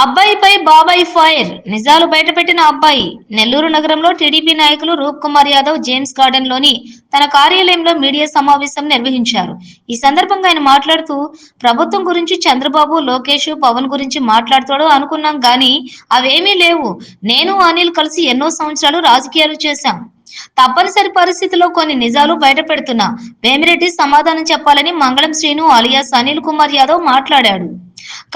అబ్బాయిపై బాబాయ్ ఫైర్. నిజాలు బయటపెట్టిన అబ్బాయి. నెల్లూరు నగరంలో టీడీపీ నాయకులు రూప్ కుమార్ యాదవ్ జేమ్స్ గార్డెన్లోని తన కార్యాలయంలో మీడియా సమావేశం నిర్వహించారు. ఈ సందర్భంగా ఆయన మాట్లాడుతూ ప్రభుత్వం గురించి చంద్రబాబు లోకేష్ పవన్ గురించి మాట్లాడతాడు అనుకున్నాం గాని అవేమీ లేవు. నేను అనిల్ కలిసి ఎన్నో సంవత్సరాలు రాజకీయాలు చేశాం. తప్పనిసరి పరిస్థితిలో కొన్ని నిజాలు బయట పెడుతున్నా వేమిరెడ్డి సమాధానం చెప్పాలని మంగళం శ్రీను అలియాస్ అనిల్ కుమార్ యాదవ్ మాట్లాడాడు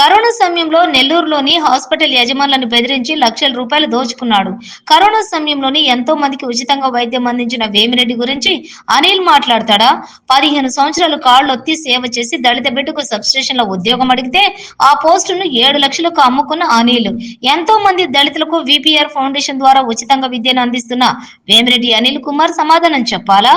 కరోనా సమయంలో నెల్లూరులోని హాస్పిటల్ యజమానులను బెదిరించి లక్షల రూపాయలు దోచుకున్నాడు. కరోనా సమయంలోని ఎంతో మందికి ఉచితంగా వైద్యం అందించిన వేమిరెడ్డి గురించి అనిల్ మాట్లాడతాడా? పదిహేను సంవత్సరాలు కాళ్ళొత్తి సేవ చేసి దళిత బిడ్డకు సబ్స్టేషన్లో ఉద్యోగం అడిగితే ఆ పోస్టును ఏడు లక్షలకు అమ్ముకున్న అనిల్. ఎంతో మంది దళితులకు విపిఆర్ ఫౌండేషన్ ద్వారా ఉచితంగా విద్యను అందిస్తున్న వేమిరెడ్డి అనిల్ కుమార్ సమాధానం చెప్పాలా?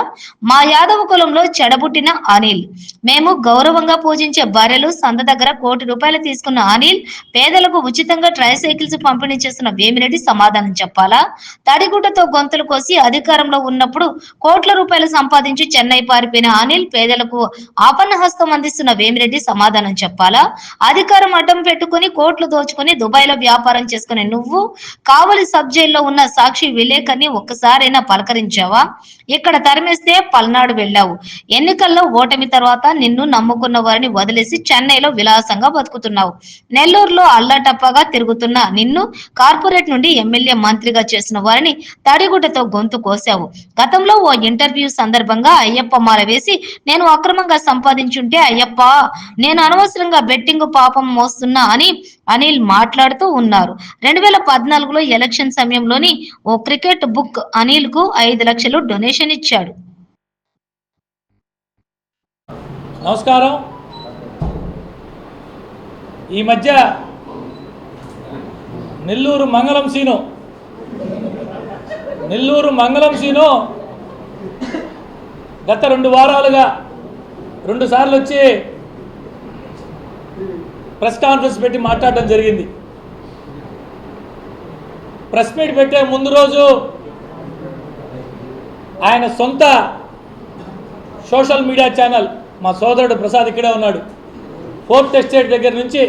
మా యాదవ కులంలో చెడబుట్టిన అనిల్. మేము గౌరవంగా పూజించే బర్రెలు సంద దగ్గర కోటి రూపాయలు తీసుకున్న అనిల్ పేదలకు ఉచితంగా ట్రైసైకిల్స్ పంపిణీ చేస్తున్న వేమిరెడ్డి సమాధానం చెప్పాలా? తడిగుడ్డతో గొంతులు కోసి అధికారంలో ఉన్నప్పుడు కోట్ల రూపాయలు సంపాదించి చెన్నై పారిపోయిన అనిల్ పేదలకు ఆపన్న హస్తం అందిస్తున్న వేమిరెడ్డి సమాధానం చెప్పాలా? అధికారం అడ్డం పెట్టుకుని కోట్లు దోచుకుని దుబాయ్లో వ్యాపారం చేసుకునే నువ్వు కావలి సబ్ జైల్లో ఉన్న సాక్షి విలేకర్ని ఒక్కసారైనా పలకరించావా? ఇక్కడ తరిమేస్తే పల్నాడు వెళ్ళావు. ఎన్నికల్లో ఓటమి తర్వాత నిన్ను నమ్ముకున్న వారిని వదిలేసి చెన్నైలో విలాసంగా బతుకు బతుకుతున్నావు నెల్లూరులో అల్లాటప్పగా తిరుగుతున్న నిన్ను కార్పొరేట్ నుండి ఎమ్మెల్యే మంత్రిగా చేసిన వారిని తడిగుడ్డతో గొంతు కోసావు. గతంలో ఓ ఇంటర్వ్యూ సందర్భంగా అయ్యప్ప మాల వేసి నేను అక్రమంగా సంపాదించుంటే అయ్యప్ప నేను అనవసరంగా బెట్టింగ్ పాపం మోస్తున్నా అని అనిల్ మాట్లాడుతూ ఉన్నారు. రెండు వేల పద్నాలుగులో ఎలక్షన్ సమయంలోని ఓ క్రికెట్ బుక్ అనిల్కు ఐదు లక్షలు డొనేషన్ ఇచ్చాడు. నమస్కారం. ఈ మధ్య నెల్లూరు మంగళం సీను. నెల్లూరు మంగళం సీను గత రెండు వారాలుగా రెండు సార్లు వచ్చి ప్రెస్ కాన్ఫరెన్స్ పెట్టి మాట్లాడడం జరిగింది. ప్రెస్ మీట్ పెట్టే ముందు రోజు ఆయన సొంత సోషల్ మీడియా ఛానల్ మా సోదరుడు ప్రసాద్ ఇక్కడే ఉన్నాడు. ఫోర్త్ ఎస్టేట్ దగ్గర నుంచి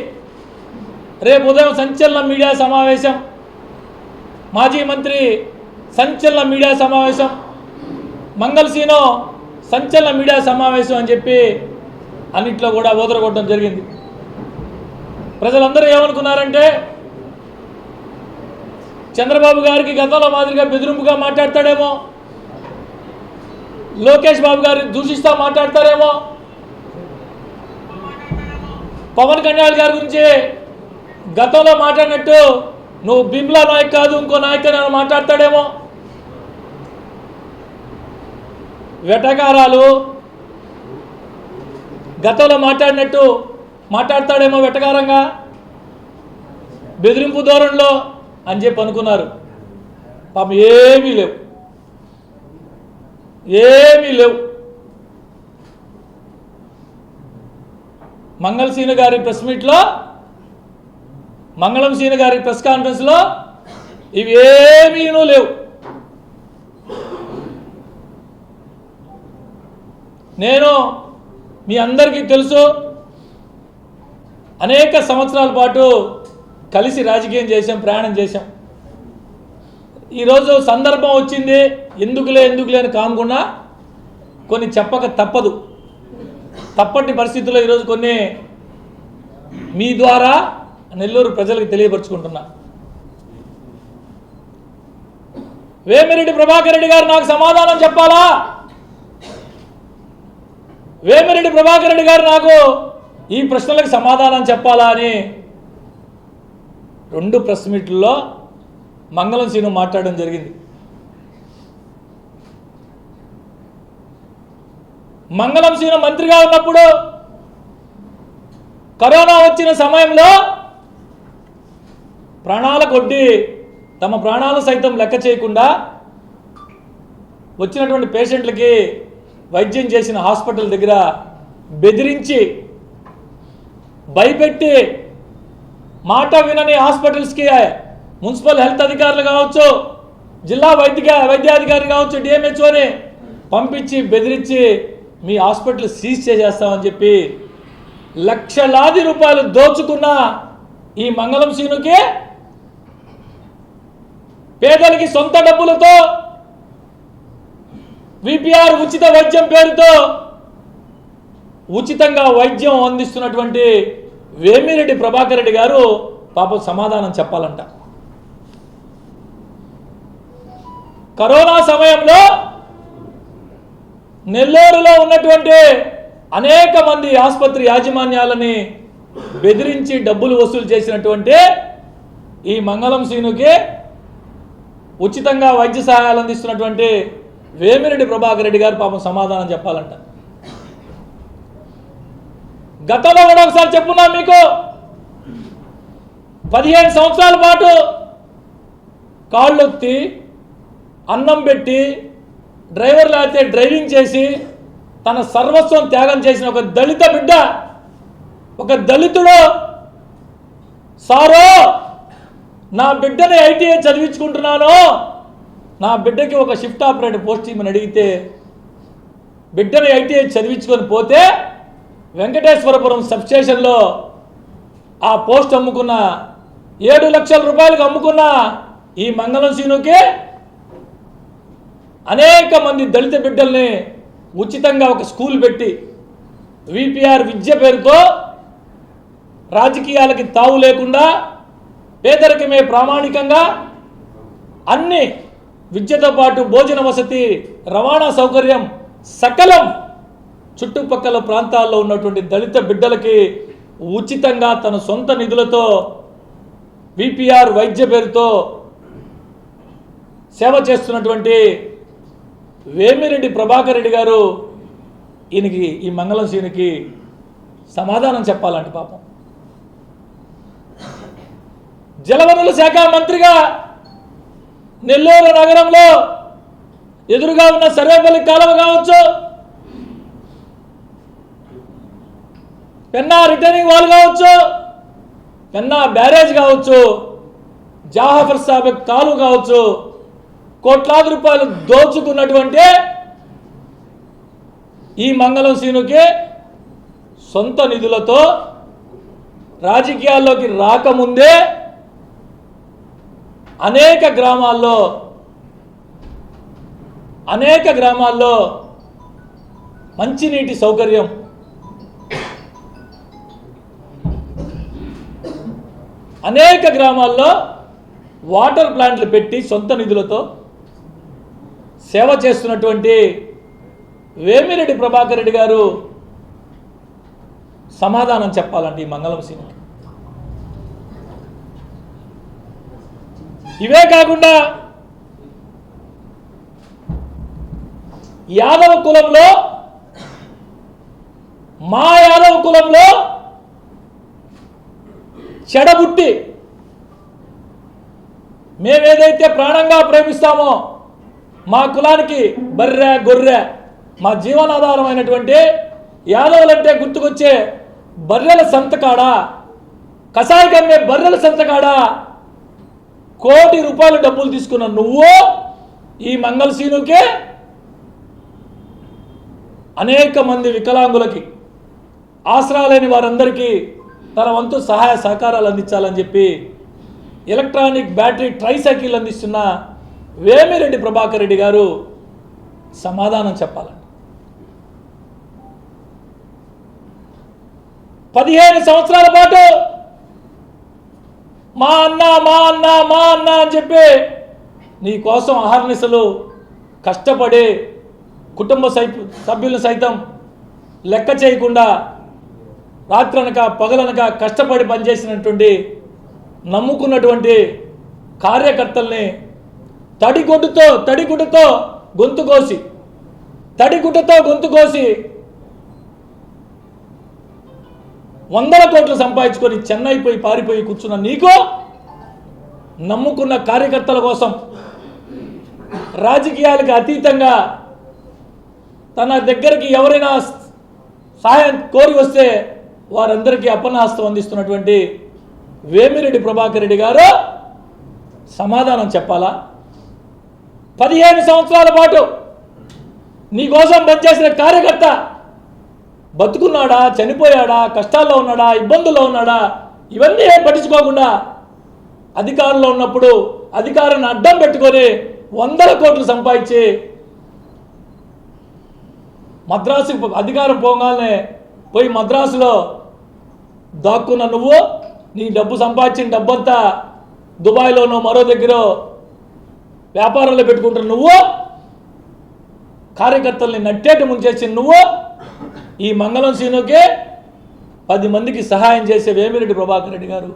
రేపు ఉదయం సంచలన మీడియా సమావేశం మాజీ మంత్రి సంచలన మీడియా సమావేశం మంగళసీనో సంచలన మీడియా సమావేశం అని చెప్పి అన్నింటిలో కూడా ఓదరగొట్టడం జరిగింది. ప్రజలందరూ ఏమనుకున్నారంటే చంద్రబాబు గారికి గతంలో మాదిరిగా బెదిరింపుగా మాట్లాడతాడేమో లోకేష్ బాబు గారిని దూషిస్తా మాట్లాడతారేమో పవన్ కళ్యాణ్ గారి గురించి గతంలో మాట్లాడినట్టు నువ్వు బిమ్లా నాయక్ కాదు ఇంకో నాయక్ అని మాట్లాడతాడేమో. వెటకారాలు గతంలో మాట్లాడినట్టు మాట్లాడతాడేమో వెటకారంగా. బెదిరింపు ధోరణిలో అని చెప్పి అనుకున్నారు. పాపం ఏమీ లేవు. ఏమీ లేవు. మంగళ సీను గారి ప్రెస్ మీట్లో మంగళం సీను గారి ప్రెస్ కాన్ఫరెన్స్లో ఇవి లేవు. నేను మీ అందరికీ తెలుసు అనేక సంవత్సరాల పాటు కలిసి రాజకీయం చేసాం ప్రయాణం చేశాం. ఈరోజు సందర్భం వచ్చింది ఎందుకులే ఎందుకులే అని కానుకున్నా కొన్ని చెప్పక తప్పదు. తప్పటి పరిస్థితుల్లో ఈరోజు కొన్ని మీ ద్వారా నెల్లూరు ప్రజలకు తెలియపరుచుకుంటున్నా. వేమిరెడ్డి ప్రభాకర్ రెడ్డి గారు నాకు సమాధానం చెప్పాలా? వేమిరెడ్డి ప్రభాకర్ రెడ్డి గారు నాకు ఈ ప్రశ్నలకు సమాధానం చెప్పాలా అని రెండు ప్రెస్ మీట్లలో మంగళం సీను మాట్లాడడం జరిగింది. మంగళం సీను మంత్రిగా ఉన్నప్పుడు కరోనా వచ్చిన సమయంలో ప్రాణాల కొద్ది తమ ప్రాణాలు సైతం లెక్క చేయకుండా వచ్చినటువంటి పేషెంట్లకి వైద్యం చేసిన హాస్పిటల్ దగ్గర బెదిరించి భయపెట్టి మాట వినని హాస్పిటల్స్కి మున్సిపల్ హెల్త్ అధికారులు కావచ్చు జిల్లా వైద్య వైద్యాధికారి కావచ్చు డిఎంహెచ్ఓని పంపించి బెదిరించి మీ హాస్పిటల్ సీజ్ చేసేస్తామని చెప్పి లక్షలాది రూపాయలు దోచుకున్న ఈ మంగళం సీనుకి పేదలకి సొంత డబ్బులతో విపిఆర్ ఉచిత వైద్యం పేరుతో ఉచితంగా వైద్యం అందిస్తున్నటువంటి వేమిరెడ్డి ప్రభాకర్ రెడ్డి గారు పాపం సమాధానం చెప్పాలంట. కరోనా సమయంలో నెల్లూరులో ఉన్నటువంటి అనేక మంది ఆసుపత్రి యాజమాన్యాలని బెదిరించి డబ్బులు వసూలు చేసినటువంటి ఈ మంగళం సీనుకి ఉచితంగా వైద్య సహాయాలు అందిస్తున్నటువంటి వేమిరెడ్డి ప్రభాకర్ రెడ్డి గారు పాపం సమాధానం చెప్పాలంట. గతంలో కూడా ఒకసారి చెప్పున్నా మీకు. పదిహేను సంవత్సరాల పాటు కాళ్ళొత్తి అన్నం పెట్టి డ్రైవర్లు అయితే డ్రైవింగ్ చేసి తన సర్వస్వం త్యాగం చేసిన ఒక దళిత బిడ్డ ఒక దళితుడు సారో! నా బిడ్డని ఐటీఐ చదివించుకుంటున్నాను? నా బిడ్డకి ఒక షిఫ్ట్ ఆపరేటర్ పోస్ట్ ఇమ్మని అడిగితే బిడ్డని ఐటీఐ చదివించుకొని పోతే వెంకటేశ్వరపురం సబ్స్టేషన్లో ఆ పోస్ట్ అమ్ముకున్న ఏడు లక్షల రూపాయలకు అమ్ముకున్న ఈ మంగళం సీనుకి అనేక మంది దళిత బిడ్డల్ని ఉచితంగా ఒక స్కూల్ పెట్టి విపిఆర్ విద్య పేరుతో రాజకీయాలకి తావు లేకుండా పేదరికమే ప్రామాణికంగా అన్ని విద్యతో పాటు భోజన వసతి రవాణా సౌకర్యం సకలం చుట్టుపక్కల ప్రాంతాల్లో ఉన్నటువంటి దళిత బిడ్డలకి ఉచితంగా తన సొంత నిధులతో విపిఆర్ వైద్య పేరుతో సేవ చేస్తున్నటువంటి వేమిరెడ్డి ప్రభాకర్ రెడ్డి గారు ఈయనకి ఈ మంగళం సీనికి సమాధానం చెప్పాలంటే పాపం. జలవనరుల శాఖ మంత్రిగా నెల్లూరు నగరంలో ఎదురుగా ఉన్న సర్వేపల్లి కాలువ కావచ్చు పెన్నా రిటర్నింగ్ వాల్ కావచ్చు పెన్నా బ్యారేజ్ కావచ్చు జాహఫర్ సాబెక్ కాలువ కావచ్చు కోట్లాది రూపాయలు దోచుకున్నటువంటి ఈ మంగళం సీనుకి సొంత నిధులతో రాజకీయాల్లోకి రాకముందే అనేక గ్రామాల్లో అనేక గ్రామాల్లో మంచినీటి సౌకర్యం అనేక గ్రామాల్లో వాటర్ ప్లాంట్లు పెట్టి సొంత నిధులతో సేవ చేస్తున్నటువంటి వేమిరెడ్డి ప్రభాకర్ రెడ్డి గారు సమాధానం చెప్పాలండి ఈ మంగళం సింగ్కి ఇవే కాకుండా యాదవ కులంలో మా యాదవ కులంలో చెడబుట్టి మేమేదైతే ప్రాణంగా ప్రేమిస్తామో మా కులానికి బర్రె గొర్రె మా జీవనాధారమైనటువంటి యాదవులంటే గుర్తుకొచ్చే బర్రెల సంతకాడ? కషాయి కమ్మే బర్రెల సంతకాడ? కోటి రూపాయలు డబ్బులు తీసుకున్న నువ్వు ఈ మంగళసీనుకే అనేక మంది వికలాంగులకి ఆసరా లేని వారందరికీ తన వంతు సహాయ సహకారాలు అందించాలని చెప్పి ఎలక్ట్రానిక్ బ్యాటరీ ట్రైసైకిల్ అందిస్తున్న వేమిరెడ్డి ప్రభాకర్ రెడ్డి గారు సమాధానం చెప్పాలండి. పదిహేను సంవత్సరాల పాటు మా అన్న మా అన్న మా అన్న అని చెప్పి నీ కోసం అహర్నిశలు కష్టపడి కుటుంబ సై సభ్యులను సైతం లెక్క చేయకుండా రాత్రనక పగలనక కష్టపడి పనిచేసినటువంటి నమ్ముకున్నటువంటి కార్యకర్తల్ని తడిగుడ్డుతో తడిగుడ్డతో గొంతు కోసి తడిగుడ్డతో గొంతు కోసి వందల కోట్లు సంపాదించుకొని చెన్నై పోయి పారిపోయి కూర్చున్న నీకు నమ్ముకున్న కార్యకర్తల కోసం రాజకీయాలకు అతీతంగా తన దగ్గరికి ఎవరైనా సహాయం కోరి వస్తే వారందరికీ అపనాస్తం అందిస్తున్నటువంటి వేమిరెడ్డి ప్రభాకర్ రెడ్డి గారు సమాధానం చెప్పాలా? పదిహేను సంవత్సరాల పాటు నీకోసం పనిచేసిన కార్యకర్త బతుకున్నాడా? చనిపోయాడా? కష్టాల్లో ఉన్నాడా? ఇబ్బందుల్లో ఉన్నాడా? ఇవన్నీ ఏం పట్టించుకోకుండా అధికారంలో ఉన్నప్పుడు అధికారాన్ని అడ్డం పెట్టుకొని వందల కోట్లు సంపాదించి మద్రాసు అధికారం పోగానే పోయి మద్రాసులో దాక్కున్న నువ్వు నీ డబ్బు సంపాదించిన డబ్బంతా దుబాయ్లోనో మరో దగ్గర వ్యాపారంలో పెట్టుకుంటున్న నువ్వు కార్యకర్తల్ని నట్టేట ముంచేసిన నువ్వు ఈ మంగళం సీనుకే పది మందికి సహాయం చేసే వేమిరెడ్డి ప్రభాకర్ రెడ్డి గారు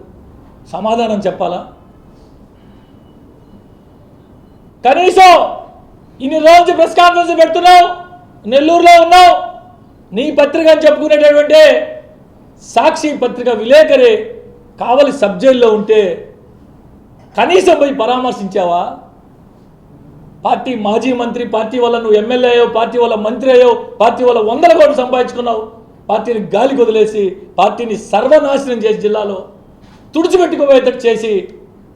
సమాధానం చెప్పాలా? కనీసం ఇన్ని రోజు ప్రెస్ కాన్ఫరెన్స్ పెడుతున్నావు నెల్లూరులో ఉన్నావు నీ పత్రిక అని చెప్పుకునేటటువంటి సాక్షి పత్రిక విలేకరే కావలి సబ్ ఉంటే కనీసం పోయి పరామర్శించావా? పార్టీ మాజీ మంత్రి పార్టీ వల్ల నువ్వు ఎమ్మెల్యే అయ్యో పార్టీ వల్ల మంత్రి అయ్యో పార్టీ వల్ల వందల కోట్లు సంపాదించుకున్నావు. పార్టీని గాలికి వదిలేసి పార్టీని సర్వనాశనం చేసి జిల్లాలో తుడిచిపెట్టుకుపోయేటట్టు చేసి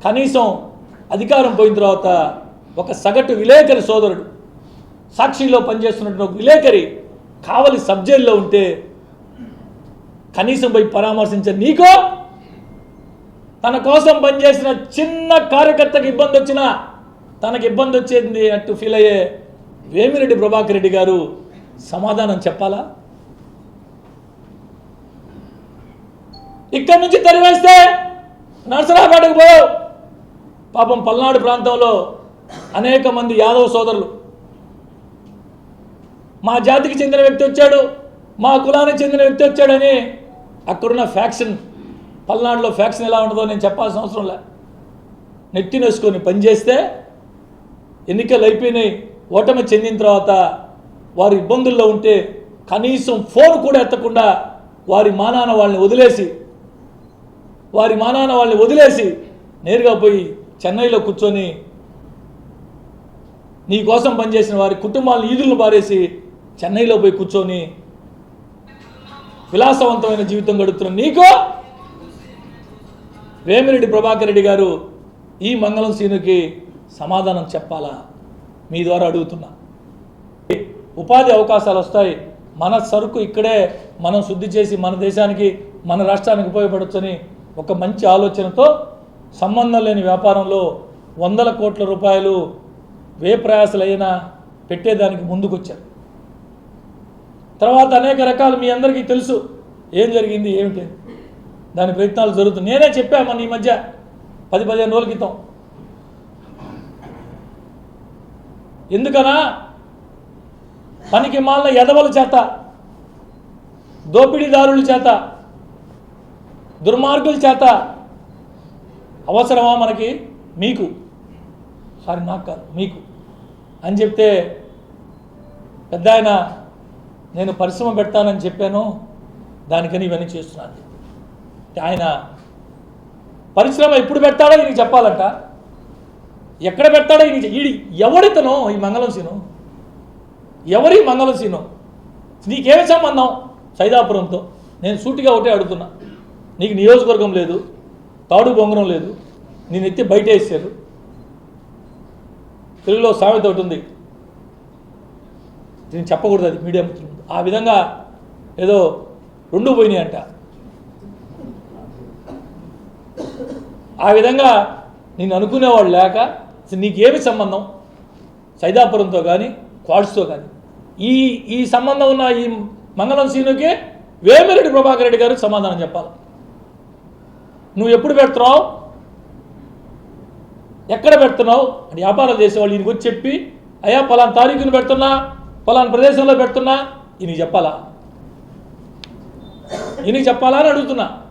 కనీసం అధికారం పోయిన తర్వాత ఒక సగటు విలేకరి సోదరుడు సాక్షిలో పనిచేస్తున్నటువంటి ఒక విలేకరి కావలి సబ్ ఉంటే కనీసం పోయి పరామర్శించే నీకో తన కోసం పనిచేసిన చిన్న కార్యకర్తకు ఇబ్బంది వచ్చినా తనకి ఇబ్బంది వచ్చేది అట్టు ఫీల్ అయ్యే వేమిరెడ్డి ప్రభాకర్ రెడ్డి గారు సమాధానం చెప్పాలా? ఇక్కడి నుంచి తరివేస్తే నరసరాపేటకు పోయావు పాపం పల్నాడు ప్రాంతంలో అనేక మంది యాదవ సోదరులు. మా జాతికి చెందిన వ్యక్తి వచ్చాడు మా కులానికి చెందిన వ్యక్తి వచ్చాడని అక్కడున్న ఫ్యాక్షన్ పల్నాడులో ఫ్యాక్షన్ ఎలా ఉంటుందో నేను చెప్పాల్సిన అవసరం లే. నెత్తినేసుకొని పనిచేస్తే ఎన్నికలు అయిపోయినాయి ఓటమి చెందిన తర్వాత వారు ఇబ్బందుల్లో ఉంటే కనీసం ఫోన్ కూడా ఎత్తకుండా వారి మానాన వాళ్ళని వదిలేసి వారి మానాన వాళ్ళని వదిలేసి నేరుగా పోయి చెన్నైలో కూర్చొని నీ కోసం పనిచేసిన వారి కుటుంబాలను ఈదులను పారేసి చెన్నైలో పోయి కూర్చొని విలాసవంతమైన జీవితం గడుపుతున్న నీకు వేమిరెడ్డి ప్రభాకర్ రెడ్డి గారు ఈ మంగళం సీనుకి సమాధానం చెప్పాలా? మీ ద్వారా అడుగుతున్నా. ఉపాధి అవకాశాలు వస్తాయి. మన సరుకు ఇక్కడే మనం శుద్ధి చేసి మన దేశానికి మన రాష్ట్రానికి ఉపయోగపడొచ్చని ఒక మంచి ఆలోచనతో సంబంధం లేని వ్యాపారంలో వందల కోట్ల రూపాయలు వే ప్రయాసలైనా పెట్టేదానికి ముందుకొచ్చారు. తర్వాత అనేక రకాలు మీ అందరికీ తెలుసు. ఏం జరిగింది ఏమిటి? దాని ప్రయత్నాలు జరుగుతుంది నేనే చెప్పా మన ఈ మధ్య పది పదిహేను రోజుల క్రితం. ఎందుకనా పనికి మాలిన ఎదవల చేత దోపిడీదారుల చేత దుర్మార్గుల చేత అవసరమా మనకి? మీకు. సారీ నాకు కాదు మీకు. అని చెప్తే పెద్ద ఆయన నేను పరిశ్రమ పెడతానని చెప్పాను దానికని ఇవన్నీ చేస్తున్నాను. ఆయన పరిశ్రమ ఎప్పుడు పెడతాడో ఈయనకి చెప్పాలంట. ఎక్కడ పెడతాడో ఈయన ఈడి ఎవడితను ఈ మంగళం సీను? ఎవరి మంగళం సీను? నీకేమి సంబంధం? సైదాపురంతో. నేను సూటిగా ఒకటే అడుగుతున్నా. నీకు నియోజకవర్గం లేదు తాడు బొంగరం లేదు నేను ఎత్తి బయట వేసారు తెలుగులో సామెత ఒకటి ఉంది. నేను చెప్పకూడదు అది మీడియా మిత్రులు ముందు. ఆ విధంగా ఏదో రెండు పోయినాయి అంట ఆ విధంగా నేను అనుకునేవాడు లేక నీకేమి సంబంధం? సైదాపురంతో కానీ క్వాడ్స్తో కానీ ఈ ఈ సంబంధం ఉన్న ఈ మంగళం సీనుకి వేమిరెడ్డి ప్రభాకర్ రెడ్డి గారికి సమాధానం చెప్పాలి. నువ్వు ఎప్పుడు పెడుతున్నావు ఎక్కడ పెడుతున్నావు? అని వ్యాపారం చేసేవాళ్ళు ఈయనకి వచ్చి చెప్పి అయ్యా పలానా తారీఖును పెడుతున్నా పలానా ప్రదేశంలో పెడుతున్నా ఈయనకి చెప్పాలా? ఈయనకి చెప్పాలా అని అడుగుతున్నా.